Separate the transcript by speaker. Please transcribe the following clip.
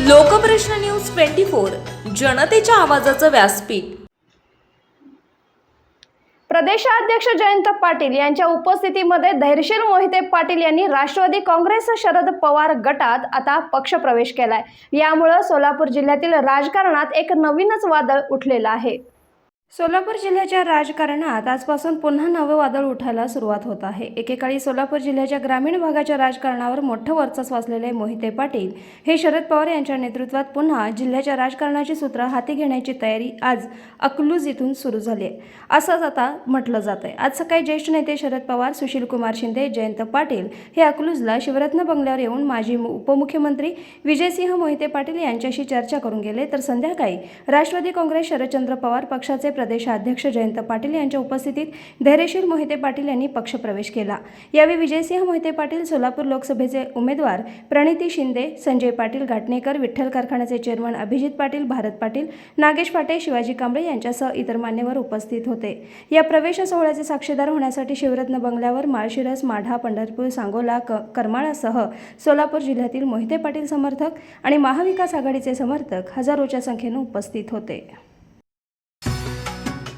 Speaker 1: Lokprashna news twenty four जनतेच्या आवाजाचं व्यासपीठ.
Speaker 2: प्रदेशाध्यक्ष जयंत पाटील यांच्या उपस्थितीमध्ये धैर्यशील मोहिते पाटील यांनी राष्ट्रवादी काँग्रेस शरद पवार गटात आता पक्षप्रवेश केलाय. यामुळं सोलापूर जिल्ह्यातील राजकारणात एक नवीनच वादळ उठलेलं आहे. सोलापूर जिल्ह्याच्या राजकारणात आजपासून पुन्हा नवं वादळ उठायला सुरुवात होत आहे. एकेकाळी सोलापूर जिल्ह्याच्या ग्रामीण भागाच्या राजकारणावर मोठं वर्चस्व असलेले मोहिते पाटील हे शरद पवार यांच्या नेतृत्वात पुन्हा जिल्ह्याच्या राजकारणाची सूत्र हाती घेण्याची तयारी आज अकलूज इथून सुरू झाली आहे. असंच आता म्हटलं जात आहे. आज सकाळी ज्येष्ठ नेते शरद पवार सुशीलकुमार शिंदे जयंत पाटील हे अकलूजला शिवरत्न बंगल्यावर येऊन माजी मु- उपमुख्यमंत्री विजयसिंह मोहिते पाटील यांच्याशी चर्चा करून गेले. तर संध्याकाळी राष्ट्रवादी काँग्रेस शरदचंद्र पवार पक्षाचे प्रदेशाध्यक्ष जयंत पाटील यांच्या उपस्थितीत धैर्यशील मोहिते पाटील यांनी पक्षप्रवेश केला. यावेळी विजयसिंह मोहिते पाटील सोलापूर लोकसभेचे उमेदवार प्रणिती शिंदे संजय पाटील घाटणेकर विठ्ठल कारखान्याचे चेअरमन अभिजित पाटील भारत पाटील नागेश पाटे शिवाजी कांबळे यांच्यासह इतर मान्यवर उपस्थित होते. या प्रवेश सोहळ्याचे साक्षीदार होण्यासाठी शिवरत्न बंगल्यावर माळशिरस माढा पंढरपूर सांगोला क करमाळासह सोलापूर जिल्ह्यातील मोहिते पाटील समर्थक आणि महाविकास आघाडीचे समर्थक हजारोच्या संख्येनं उपस्थित होते.